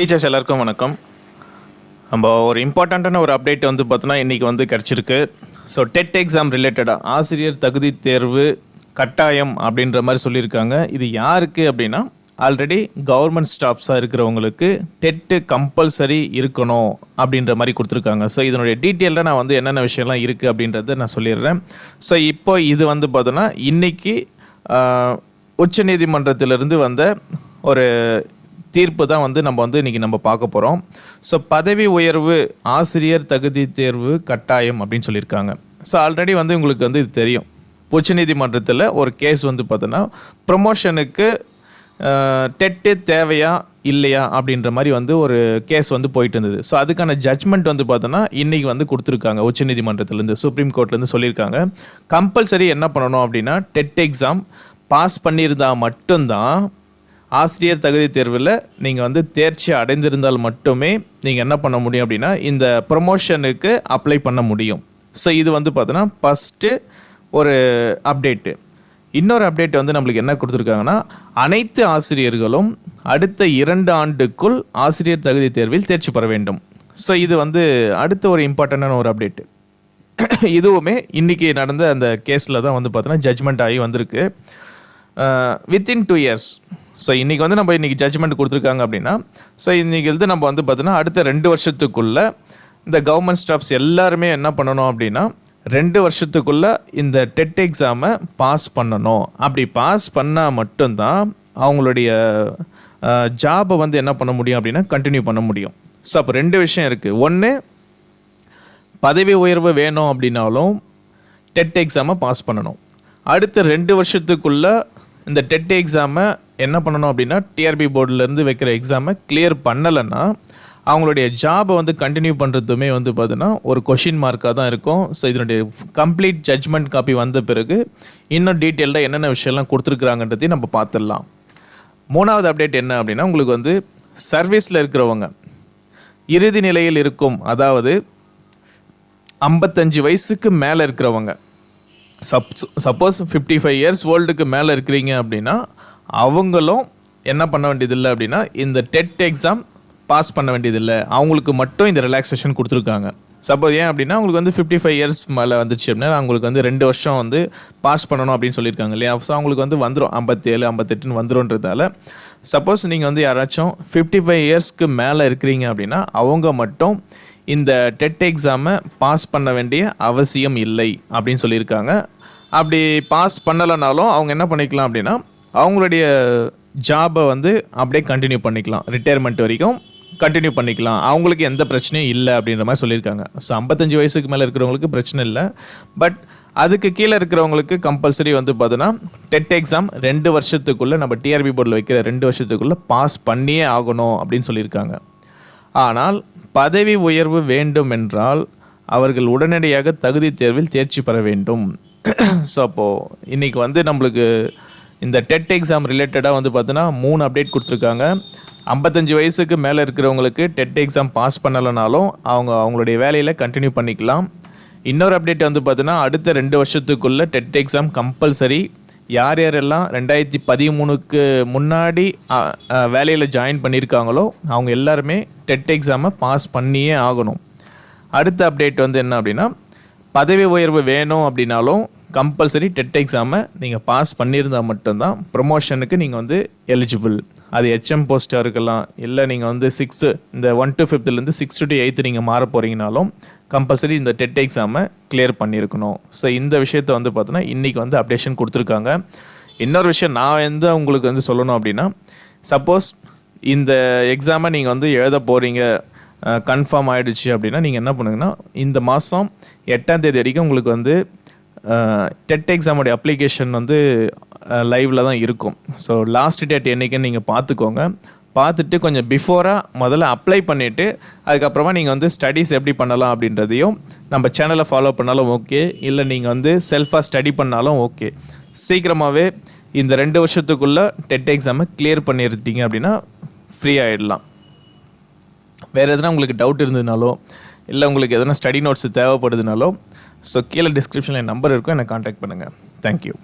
Teachers எல்லாருக்கும் வணக்கம். நம்ம ஒரு இம்பார்ட்டண்ட்டான ஒரு அப்டேட் வந்து பார்த்தோன்னா இன்றைக்கி வந்து கிடச்சிருக்கு. ஸோ டெட் எக்ஸாம் ரிலேட்டடாக ஆசிரியர் தகுதி தேர்வு கட்டாயம் அப்படின்ற மாதிரி சொல்லியிருக்காங்க. இது யாருக்கு அப்படின்னா ஆல்ரெடி கவர்மெண்ட் ஸ்டாஃப்ஸாக இருக்கிறவங்களுக்கு டெட்டு கம்பல்சரி இருக்கணும் அப்படின்ற மாதிரி கொடுத்துருக்காங்க. ஸோ இதனுடைய டீட்டெயிலில் நான் வந்து என்னென்ன விஷயம்லாம் இருக்குது அப்படின்றத நான் சொல்லிடுறேன். ஸோ இப்போ இது வந்து பார்த்தோன்னா இன்றைக்கி உச்சநீதிமன்றத்திலிருந்து வந்த ஒரு தீர்ப்பு தான் வந்து நம்ம வந்து இன்றைக்கி நம்ம பார்க்க போகிறோம் ஸோ பதவி உயர்வு ஆசிரியர் தகுதி தேர்வு கட்டாயம் அப்படின்னு சொல்லியிருக்காங்க. ஸோ ஆல்ரெடி வந்து உங்களுக்கு வந்து இது தெரியும். உச்சநீதிமன்றத்தில் ஒரு கேஸ் வந்து பார்த்தோன்னா ப்ரொமோஷனுக்கு டெட்டு தேவையா இல்லையா அப்படின்ற மாதிரி வந்து ஒரு கேஸ் வந்து போயிட்டு இருந்தது. ஸோ அதுக்கான ஜட்மெண்ட் வந்து பார்த்தோன்னா இன்றைக்கி வந்து கொடுத்துருக்காங்க. உச்சநீதிமன்றத்துலேருந்து சுப்ரீம் கோர்ட்லேருந்து சொல்லியிருக்காங்க. கம்பல்சரி என்ன பண்ணணும் அப்படின்னா டெட் எக்ஸாம் பாஸ் பண்ணியிருந்தால் மட்டும்தான் ஆசிரியர் தகுதி தேர்வில் நீங்கள் வந்து தேர்ச்சி அடைந்திருந்தால் மட்டுமே நீங்கள் என்ன பண்ண முடியும் அப்படின்னா இந்த ப்ரொமோஷனுக்கு அப்ளை பண்ண முடியும். ஸோ இது வந்து பார்த்தோன்னா ஃபஸ்ட்டு ஒரு அப்டேட்டு இன்னொரு அப்டேட் வந்து நம்மளுக்கு என்ன கொடுத்துருக்காங்கன்னா அனைத்து ஆசிரியர்களும் அடுத்த இரண்டு ஆண்டுக்குள் ஆசிரியர் தகுதி தேர்வில் தேர்ச்சி பெற வேண்டும். ஸோ இது வந்து அடுத்த ஒரு இம்பார்ட்டண்டான ஒரு அப்டேட்டு இதுவுமே இன்றைக்கி நடந்த அந்த கேஸில் தான் வந்து பார்த்தோன்னா ஜட்ஜ்மெண்ட் ஆகி வந்திருக்கு. வித்தின் டூ இயர்ஸ் ஸோ இன்றைக்கி வந்து நம்ம இன்றைக்கி ஜட்ஜ்மெண்ட் கொடுத்துருக்காங்க அப்படின்னா ஸோ இன்றைக்கி வந்து நம்ம வந்து பார்த்தோன்னா அடுத்த ரெண்டு வருஷத்துக்குள்ளே இந்த கவர்மெண்ட் ஸ்டாஃப்ஸ் எல்லாருமே என்ன பண்ணணும் அப்படின்னா ரெண்டு வருஷத்துக்குள்ளே இந்த டெட் எக்ஸாமை பாஸ் பண்ணணும். அப்படி பாஸ் பண்ணால் மட்டும்தான் அவங்களுடைய ஜாபை வந்து என்ன பண்ண முடியும் அப்படின்னா கண்டினியூ பண்ண முடியும். ஸோ அப்போ ரெண்டு விஷயம் இருக்குது ஒன்று பதவி உயர்வு வேணும் அப்படின்னாலும் டெட் எக்ஸாமை பாஸ் பண்ணணும். அடுத்த ரெண்டு வருஷத்துக்குள்ளே இந்த டெட் எக்ஸாமை என்ன பண்ணணும் அப்படின்னா டிஆர்பி போர்டிலேருந்து வைக்கிற எக்ஸாமை கிளியர் பண்ணலைன்னா அவங்களுடைய ஜாபை வந்து கண்டினியூ பண்ணுறதுமே வந்து பார்த்தீங்கன்னா ஒரு கொஷின் மார்க்காக தான் இருக்கும். ஸோ இதனுடைய கம்ப்ளீட் ஜட்ஜ்மெண்ட் காப்பி வந்த பிறகு இன்னும் டீட்டெயில்டாக என்னென்ன விஷயம்லாம் கொடுத்துருக்குறாங்கன்றதையும் நம்ம பார்த்துடலாம். மூணாவது அப்டேட் என்ன அப்படின்னா உங்களுக்கு வந்து சர்வீஸில் இருக்கிறவங்க இறுதி நிலையில் இருக்கும் அதாவது ஐம்பத்தஞ்சு வயசுக்கு மேலே இருக்கிறவங்க sub suppose fifty five years ஓல்டுக்கு மேலே இருக்கிறீங்க அப்படின்னா அவங்களும் என்ன பண்ண வேண்டியதில்லை அப்படின்னா இந்த டெட் எக்ஸாம் பாஸ் பண்ண வேண்டியதில்லை. அவங்களுக்கு மட்டும் இந்த ரிலாக்ஸேஷன் கொடுத்துருக்காங்க. சப்போஸ் ஏன் அப்படின்னா அவங்களுக்கு வந்து ஃபிஃப்டி ஃபைவ் இயர்ஸ் மேலே வந்துச்சு அப்படின்னா அவங்களுக்கு வந்து ரெண்டு வருஷம் வந்து பாஸ் பண்ணணும் அப்படின்னு சொல்லியிருக்காங்க இல்லையா? ஸோ அவங்களுக்கு வந்து வந்துடும் ஐம்பத்தேழு ஐம்பத்தெட்டுன்னு வந்துடும்ன்றதால சப்போஸ் நீங்கள் வந்து யாராச்சும் ஃபிஃப்டி ஃபைவ் இயர்ஸ்க்கு மேலே இருக்கிறீங்க அப்படின்னா அவங்க மட்டும் இந்த டெட் எக்ஸாமை பாஸ் பண்ண வேண்டிய அவசியம் இல்லை அப்படின்னு சொல்லியிருக்காங்க. அப்படி பாஸ் பண்ணலைனாலும் அவங்க என்ன பண்ணிக்கலாம் அப்படின்னா அவங்களுடைய ஜாபை வந்து அப்படியே கண்டினியூ பண்ணிக்கலாம். ரிட்டையர்மெண்ட் வரைக்கும் கண்டினியூ பண்ணிக்கலாம். அவங்களுக்கு எந்த பிரச்சனையும் இல்லை அப்படின்ற மாதிரி சொல்லியிருக்காங்க. ஸோ ஐம்பத்தஞ்சு வயசுக்கு மேலே இருக்கிறவங்களுக்கு பிரச்சனை இல்லை. பட் அதுக்கு கீழே இருக்கிறவங்களுக்கு கம்பல்சரி வந்து பார்த்தோன்னா டெட் எக்ஸாம் ரெண்டு வருஷத்துக்குள்ளே நம்ம டிஆர்பி போர்டில் வைக்கிற ரெண்டு வருஷத்துக்குள்ளே பாஸ் பண்ணியே ஆகணும் அப்படின்னு சொல்லியிருக்காங்க. ஆனால் பதவி உயர்வு வேண்டும் என்றால் அவர்கள் உடனடியாக தகுதி தேர்வில் தேர்ச்சி பெற வேண்டும். ஸோ அப்போது இன்றைக்கி வந்து நம்மளுக்கு இந்த டெட் எக்ஸாம் ரிலேட்டடாக வந்து பார்த்தோன்னா மூணு அப்டேட் கொடுத்துருக்காங்க. ஐம்பத்தஞ்சு வயசுக்கு மேலே இருக்கிறவங்களுக்கு டெட் எக்ஸாம் பாஸ் பண்ணலைனாலும் அவங்க அவங்களுடைய வேலையில் கண்டினியூ பண்ணிக்கலாம். இன்னொரு அப்டேட் வந்து பார்த்தீங்கன்னா அடுத்த ரெண்டு வருஷத்துக்குள்ளே டெட் எக்ஸாம் கம்பல்சரி யார் யாரெல்லாம் ரெண்டாயிரத்தி பதிமூணுக்கு முன்னாடி வேலையில் ஜாயின் பண்ணியிருக்காங்களோ அவங்க எல்லாருமே டெட் எக்ஸாமை பாஸ் பண்ணியே ஆகணும். அடுத்த அப்டேட் வந்து என்ன அப்படின்னா பதவி உயர்வு வேணும் அப்படின்னாலும் கம்பல்சரி டெட் எக்ஸாமை நீங்கள் பாஸ் பண்ணியிருந்தால் மட்டும்தான் ப்ரொமோஷனுக்கு நீங்கள் வந்து எலிஜிபிள். அது ஹெச்எம் போஸ்ட்டாக இருக்கலாம் இல்லை நீங்கள் வந்து சிக்ஸ்த்து இந்த ஒன் டு ஃபிஃப்த்துலேருந்து சிக்ஸ்த்து டு எயித்து நீங்கள் மாற போகிறீங்கனாலும் கம்பல்சரி இந்த டெட் எக்ஸாமை கிளியர் பண்ணியிருக்கணும். ஸோ இந்த விஷயத்தை வந்து பார்த்தோன்னா இன்றைக்கி வந்து அப்டேஷன் கொடுத்துருக்காங்க. இன்னொரு விஷயம் நான் வந்து உங்களுக்கு வந்து சொல்லணும் அப்படின்னா சப்போஸ் இந்த எக்ஸாமை நீங்கள் வந்து எழுத போகிறீங்க கன்ஃபார்ம் ஆகிடுச்சு அப்படின்னா நீங்கள் என்ன பண்ணுங்கன்னா இந்த மாதம் எட்டாம் தேதி வரைக்கும் உங்களுக்கு வந்து டெட் எக்ஸாமோடைய அப்ளிகேஷன் வந்து லைவில் தான் இருக்கும். ஸோ லாஸ்ட் டேட் என்றைக்குன்னு நீங்கள் பார்த்துக்கோங்க. பார்த்துட்டு கொஞ்சம் பிஃபோராக முதல்ல அப்ளை பண்ணிவிட்டு அதுக்கப்புறமா நீங்கள் வந்து ஸ்டடீஸ் எப்படி பண்ணலாம் அப்படின்றதையும் நம்ம சேனலை ஃபாலோ பண்ணாலும் ஓகே இல்லை நீங்கள் வந்து செல்ஃபாக ஸ்டடி பண்ணாலும் ஓகே சீக்கிரமாகவே இந்த ரெண்டு வருஷத்துக்குள்ளே டெட் எக்ஸாமை கிளியர் பண்ணியிருந்தீங்க அப்படின்னா ஃப்ரீ ஆகிடலாம் வேறு எதனா உங்களுக்கு டவுட் இருந்ததுனாலோ இல்லை உங்களுக்கு எதனா ஸ்டடி நோட்ஸ் தேவைப்படுதுனாலும் ஸோ கீழே டிஸ்கிரிப்ஷனில் நம்பர் இருக்கும் என்னை காண்டாக்ட் பண்ணுங்கள் தேங்க்யூ